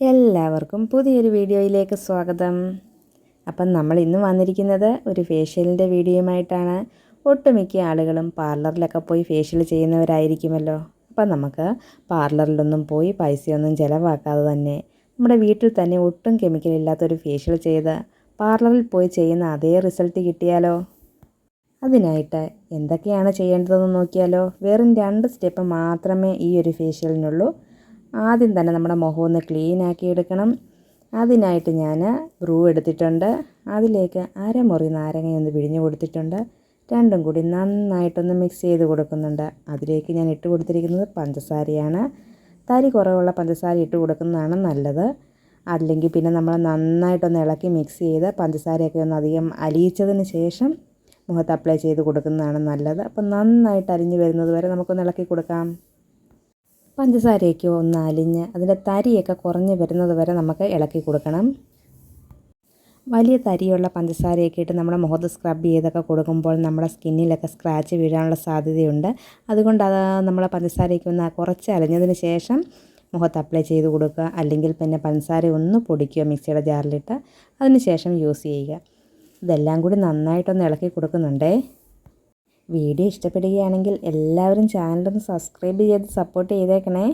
എല്ലാവർക്കും പുതിയൊരു വീഡിയോയിലേക്ക് സ്വാഗതം. അപ്പം നമ്മൾ ഇന്ന് വന്നിരിക്കുന്നത് ഒരു ഫേഷ്യലിന്റെ വീഡിയോയുമായിട്ടാണ്. ഒട്ടുമിക്ക ആളുകളും പാർലറിലൊക്കെ പോയി ഫേഷ്യൽ ചെയ്യുന്നവരായിരിക്കുമല്ലോ. അപ്പം നമുക്ക് പാർലറിലൊന്നും പോയി പൈസയൊന്നും ചിലവാക്കാതെ തന്നെ നമ്മുടെ വീട്ടിൽ തന്നെ ഒട്ടും കെമിക്കൽ ഇല്ലാത്തൊരു ഫേഷ്യൽ ചെയ്ത് പാർലറിൽ പോയി ചെയ്യുന്ന അതേ റിസൾട്ട് കിട്ടിയാലോ? അതിനായിട്ട് എന്തൊക്കെയാണ് ചെയ്യേണ്ടതെന്ന് നോക്കിയാലോ? വെറും രണ്ട് സ്റ്റെപ്പ് മാത്രമേ ഈ ഒരു ഫേഷ്യലിനുള്ളൂ. ആദ്യം തന്നെ നമ്മുടെ മുഖം ഒന്ന് ക്ലീൻ ആക്കി എടുക്കണം. അതിനായിട്ട് ഞാൻ ബ്രൂ എടുത്തിട്ടുണ്ട്. അതിലേക്ക് അരമുറി നാരങ്ങ ഒന്ന് പിഴിഞ്ഞ് കൊടുത്തിട്ടുണ്ട്. രണ്ടും കൂടി നന്നായിട്ടൊന്ന് മിക്സ് ചെയ്ത് കൊടുക്കുന്നുണ്ട്. അതിലേക്ക് ഞാൻ ഇട്ട് കൊടുത്തിരിക്കുന്നത് പഞ്ചസാരയാണ്. തരി കുറവുള്ള പഞ്ചസാര ഇട്ട് കൊടുക്കുന്നതാണ് നല്ലത്. അല്ലെങ്കിൽ പിന്നെ നമ്മൾ നന്നായിട്ടൊന്ന് ഇളക്കി മിക്സ് ചെയ്ത് പഞ്ചസാരയൊക്കെ ഒന്ന് അധികം അലിയിച്ചതിന് ശേഷം മുഖത്ത് അപ്ലൈ ചെയ്ത് കൊടുക്കുന്നതാണ് നല്ലത്. അപ്പം നന്നായിട്ട് അരിഞ്ഞ് വരുന്നത് വരെ നമുക്കൊന്ന് ഇളക്കി കൊടുക്കാം. പഞ്ചസാരയൊക്കെ ഒന്ന് അലിഞ്ഞ് അതിന്റെ തരിയൊക്കെ കുറഞ്ഞ് വരുന്നത് വരെ നമുക്ക് ഇളക്കി കൊടുക്കണം. വലിയ തരിയുള്ള പഞ്ചസാരയൊക്കെ ഇട്ട് നമ്മുടെ മുഖത്ത് സ്ക്രബ് ചെയ്തൊക്കെ കൊടുക്കുമ്പോൾ നമ്മുടെ സ്കിന്നിലൊക്കെ സ്ക്രാച്ച് വീഴാനുള്ള സാധ്യതയുണ്ട്. അതുകൊണ്ട് അത് നമ്മൾ പഞ്ചസാരയൊക്കെ ഒന്ന് കുറച്ച് അലിഞ്ഞതിന് ശേഷം മുഖത്ത് അപ്ലൈ ചെയ്ത് കൊടുക്കുക. അല്ലെങ്കിൽ പിന്നെ പഞ്ചസാര ഒന്ന് പൊടിക്കുക മിക്സിയുടെ ജാറിലിട്ട്. അതിന് ശേഷം യൂസ് ചെയ്യുക. ഇതെല്ലാം കൂടി നന്നായിട്ടൊന്ന് ഇളക്കി കൊടുക്കുന്നുണ്ടേ. വീഡിയോ ഇഷ്ടപ്പെടുകയാണെങ്കിൽ എല്ലാവരും ചാനലൊന്ന് സബ്സ്ക്രൈബ് ചെയ്ത് സപ്പോർട്ട് ചെയ്തേക്കണേ.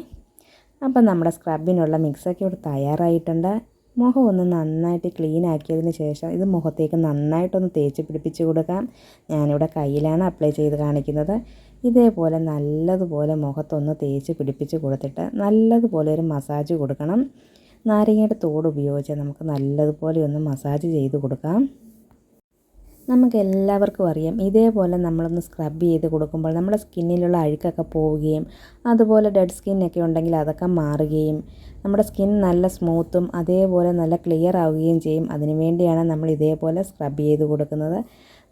അപ്പം നമ്മുടെ സ്ക്രബിനുള്ള മിക്സൊക്കെ ഇവിടെ തയ്യാറായിട്ടുണ്ട്. മുഖം ഒന്ന് നന്നായിട്ട് ക്ലീൻ ആക്കിയതിന് ശേഷം ഇത് മുഖത്തേക്ക് നന്നായിട്ടൊന്ന് തേച്ച് പിടിപ്പിച്ച് കൊടുക്കാം. ഞാനിവിടെ കയ്യിലാണ് അപ്ലൈ ചെയ്ത് കാണിക്കുന്നത്. ഇതേപോലെ നല്ലതുപോലെ മുഖത്തൊന്ന് തേച്ച് പിടിപ്പിച്ച് കൊടുത്തിട്ട് നല്ലതുപോലെ ഒരു മസാജ് കൊടുക്കണം. നാരങ്ങയുടെ തോട് ഉപയോഗിച്ച് നമുക്ക് നല്ലതുപോലെ ഒന്ന് മസാജ് ചെയ്ത് കൊടുക്കാം. നമുക്ക് എല്ലാവർക്കും അറിയാം. ഇതേപോലെ നമ്മളൊന്ന് സ്ക്രബ് ചെയ്ത് കൊടുക്കുമ്പോൾ നമ്മുടെ സ്കിന്നിലുള്ള അഴുക്കൊക്കെ പോവുകയും അതുപോലെ ഡെഡ് സ്കിന്നൊക്കെ ഉണ്ടെങ്കിൽ അതൊക്കെ മാറുകയും നമ്മുടെ സ്കിൻ നല്ല സ്മൂത്തും അതേപോലെ നല്ല ക്ലിയർ ആവുകയും ചെയ്യും. അതിനുവേണ്ടിയാണ് നമ്മൾ ഇതേപോലെ സ്ക്രബ് ചെയ്ത് കൊടുക്കുന്നത്.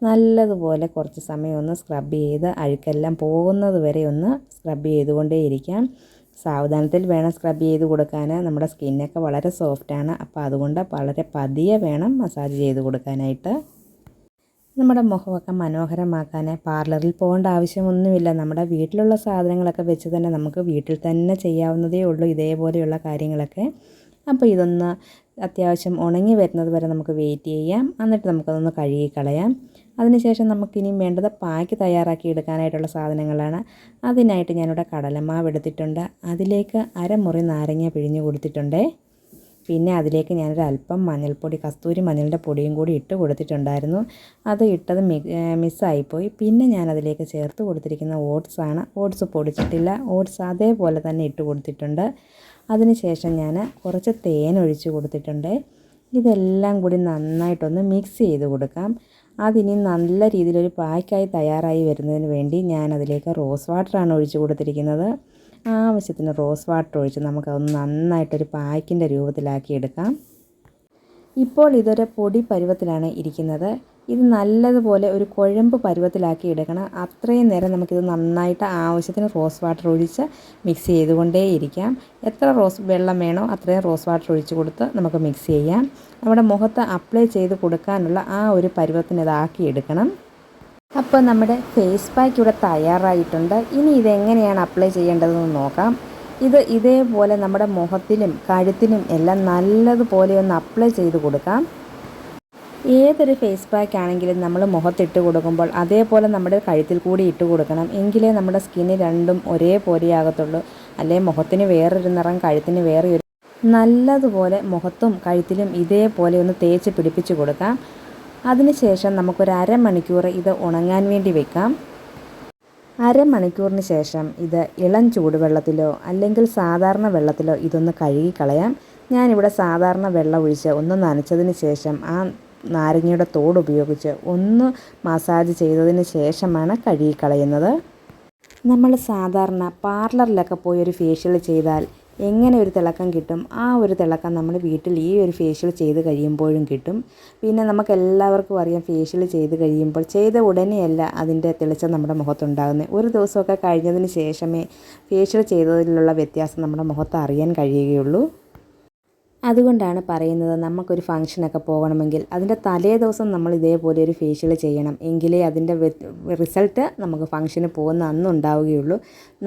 നല്ലതുപോലെ കുറച്ച് സമയം ഒന്ന് സ്ക്രബ് ചെയ്ത് അഴുക്കെല്ലാം പോകുന്നത് വരെ ഒന്ന് സ്ക്രബ് ചെയ്തുകൊണ്ടേയിരിക്കാം. സാവധാനത്തിൽ വേണം സ്ക്രബ് ചെയ്ത് കൊടുക്കാൻ. നമ്മുടെ സ്കിന്നൊക്കെ വളരെ സോഫ്റ്റാണ് അപ്പോൾ അതുകൊണ്ട് വളരെ പതിയെ വേണം മസാജ് ചെയ്ത് കൊടുക്കാനായിട്ട്. നമ്മുടെ മുഖമൊക്കെ മനോഹരമാക്കാൻ പാർലറിൽ പോകേണ്ട ആവശ്യമൊന്നുമില്ല. നമ്മുടെ വീട്ടിലുള്ള സാധനങ്ങളൊക്കെ വെച്ച് തന്നെ നമുക്ക് വീട്ടിൽ തന്നെ ചെയ്യാവുന്നതേ ഉള്ളൂ ഇതേപോലെയുള്ള കാര്യങ്ങളൊക്കെ. അപ്പോൾ ഇതൊന്ന് അത്യാവശ്യം ഉണങ്ങി വരുന്നത് വരെ നമുക്ക് വെയിറ്റ് ചെയ്യാം. എന്നിട്ട് നമുക്കതൊന്ന് കഴുകി കളയാം. അതിനുശേഷം നമുക്കിനി വേണ്ടത് പാക്ക് തയ്യാറാക്കി എടുക്കാനായിട്ടുള്ള സാധനങ്ങളാണ്. അതിനായിട്ട് ഞാനിവിടെ കടലമാവ് എടുത്തിട്ടുണ്ട്. അതിലേക്ക് അരമുറി നാരങ്ങ പിഴിഞ്ഞ് കൊടുത്തിട്ടുണ്ടേ. പിന്നെ അതിലേക്ക് ഞാനൊരു അല്പം മഞ്ഞൾപ്പൊടി കസ്തൂരി മഞ്ഞളിന്റെ പൊടിയും കൂടി ഇട്ട് കൊടുത്തിട്ടുണ്ടായിരുന്നു. അത് ഇട്ടത് മിസ്സായിപ്പോയി. പിന്നെ ഞാൻ അതിലേക്ക് ചേർത്ത് കൊടുത്തിരിക്കുന്ന ഓട്സാണ് ഓട്സ് പൊടിച്ചിട്ടില്ല. ഓട്സ് അതേപോലെ തന്നെ ഇട്ട് കൊടുത്തിട്ടുണ്ട്. അതിനുശേഷം ഞാൻ കുറച്ച് തേൻ ഒഴിച്ച് കൊടുത്തിട്ടുണ്ട്. ഇതെല്ലാം കൂടി നന്നായിട്ടൊന്ന് മിക്സ് ചെയ്ത് കൊടുക്കാം. അതിനി നല്ല രീതിയിലൊരു പായ്ക്കായി തയ്യാറായി വരുന്നതിന് വേണ്ടി ഞാൻ അതിലേക്ക് റോസ് വാട്ടറാണ് ഒഴിച്ച് കൊടുത്തിരിക്കുന്നത്. ആവശ്യത്തിന് റോസ് വാട്ടർ ഒഴിച്ച് നമുക്കതൊന്ന് നന്നായിട്ടൊരു പായ്ക്കിന്റെ രൂപത്തിലാക്കി എടുക്കാം. ഇപ്പോൾ ഇതൊരു പൊടി പരുവത്തിലാണ് ഇരിക്കുന്നത്. ഇത് നല്ലതുപോലെ ഒരു കുഴമ്പ് പരുവത്തിലാക്കി എടുക്കണം. അത്രയും നേരം നമുക്കിത് നന്നായിട്ട് ആവശ്യത്തിന് റോസ് വാട്ടർ ഒഴിച്ച് മിക്സ് ചെയ്തുകൊണ്ടേയിരിക്കാം എത്ര റോസ് വെള്ളം വേണോ അത്രയും റോസ് വാട്ടർ ഒഴിച്ച് കൊടുത്ത് നമുക്ക് മിക്സ് ചെയ്യാം. നമ്മുടെ മുഖത്ത് അപ്ലൈ ചെയ്ത് കൊടുക്കാനുള്ള ആ ഒരു പരുവത്തിന് ഇതാക്കി എടുക്കണം. അപ്പോൾ നമ്മുടെ ഫേസ് പാക്ക് ഇവിടെ തയ്യാറായിട്ടുണ്ട്. ഇനി ഇതെങ്ങനെയാണ് അപ്ലൈ ചെയ്യേണ്ടതെന്ന് നോക്കാം. ഇത് ഇതേപോലെ നമ്മുടെ മുഖത്തിലും കഴുത്തിലും എല്ലാം നല്ലതുപോലെ ഒന്ന് അപ്ലൈ ചെയ്ത് കൊടുക്കാം. ഏതൊരു ഫേസ് പാക്ക് ആണെങ്കിലും നമ്മൾ മുഖത്തിട്ട് കൊടുക്കുമ്പോൾ അതേപോലെ നമ്മുടെ കഴുത്തിൽ കൂടി ഇട്ട് കൊടുക്കണം. എങ്കിലേ നമ്മുടെ സ്കിന്ന് രണ്ടും ഒരേപോലെയാകത്തുള്ളൂ അല്ലെ? മുഖത്തിന് വേറൊരു നിറം കഴുത്തിന് വേറെ ഒരു നല്ലതുപോലെ മുഖത്തും കഴുത്തിലും ഇതേപോലെ ഒന്ന് തേച്ച് പിടിപ്പിച്ച് കൊടുക്കാം. അതിനുശേഷം നമുക്കൊരു അരമണിക്കൂർ ഇത് ഉണങ്ങാൻ വേണ്ടി വെക്കാം. അരമണിക്കൂറിന് ശേഷം ഇത് ഇളം ചൂടുവെള്ളത്തിലോ അല്ലെങ്കിൽ സാധാരണ വെള്ളത്തിലോ ഇതൊന്ന് കഴുകി കളയാം ഞാനിവിടെ സാധാരണ വെള്ളം ഒഴിച്ച് ഒന്ന് നനച്ചതിന് ശേഷം ആ നാരങ്ങയുടെ തോട് ഉപയോഗിച്ച് ഒന്ന് മസാജ് ചെയ്തതിന് ശേഷമാണ് കഴുകി കളയുന്നത് നമ്മൾ സാധാരണ പാർലറിലൊക്കെ പോയി ഒരു ഫേഷ്യൽ ചെയ്താൽ എങ്ങനെ ഒരു തിളക്കം കിട്ടും ആ ഒരു തിളക്കം നമ്മൾ വീട്ടിൽ ഈ ഒരു ഫേഷ്യൽ ചെയ്ത് കഴിയുമ്പോഴും കിട്ടും. പിന്നെ നമുക്ക് എല്ലാവർക്കും അറിയാം ഫേഷ്യൽ ചെയ്ത് കഴിയുമ്പോൾ ചെയ്ത ഉടനെയല്ല അതിന്റെ തെളിച്ചം നമ്മുടെ മുഖത്തുണ്ടാകുന്നത്. ഒരു ദിവസമൊക്കെ കഴിഞ്ഞതിന് ശേഷമേ ഫേഷ്യൽ ചെയ്തതിലുള്ള വ്യത്യാസം നമ്മുടെ മുഖത്ത് അറിയാൻ കഴിയുകയുള്ളൂ. അതുകൊണ്ടാണ് പറയുന്നത് നമുക്കൊരു ഫംഗ്ഷനൊക്കെ പോകണമെങ്കിൽ അതിന്റെ തലേ ദിവസം നമ്മൾ ഇതേപോലെ ഒരു ഫേഷ്യൽ ചെയ്യണം. എങ്കിലേ അതിന്റെ റിസൾട്ട് നമുക്ക് ഫംഗ്ഷന് പോകുന്ന അന്ന് ഉണ്ടാവുകയുള്ളൂ.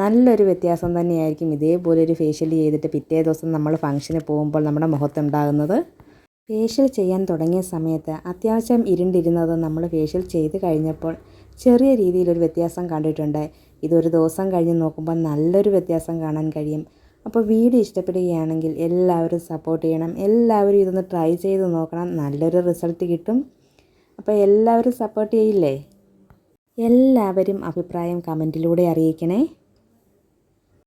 നല്ലൊരു വ്യത്യാസം തന്നെയായിരിക്കും ഇതേപോലെ ഒരു ഫേഷ്യൽ ചെയ്തിട്ട് പിറ്റേ ദിവസം നമ്മൾ ഫംഗ്ഷന് പോകുമ്പോൾ നമ്മുടെ മുഖത്തുണ്ടാകുന്നത് ഫേഷ്യൽ ചെയ്യാൻ തുടങ്ങിയ സമയത്ത് അത്യാവശ്യം ഇരുണ്ടിരുന്നത് നമ്മൾ ഫേഷ്യൽ ചെയ്ത് കഴിഞ്ഞപ്പോൾ ചെറിയ രീതിയിലൊരു വ്യത്യാസം കണ്ടിട്ടുണ്ട്. ഇതൊരു ദിവസം കഴിഞ്ഞ് നോക്കുമ്പോൾ നല്ലൊരു വ്യത്യാസം കാണാൻ കഴിയും. അപ്പോൾ വീഡിയോ ഇഷ്ടപ്പെടുകയാണെങ്കിൽ എല്ലാവരും സപ്പോർട്ട് ചെയ്യണം. എല്ലാവരും ഇതൊന്ന് ട്രൈ ചെയ്ത് നോക്കണം. നല്ലൊരു റിസൾട്ട് കിട്ടും. അപ്പോൾ എല്ലാവരും സപ്പോർട്ട് ചെയ്യില്ലേ? എല്ലാവരും അഭിപ്രായം കമന്റിലൂടെ അറിയിക്കണേ.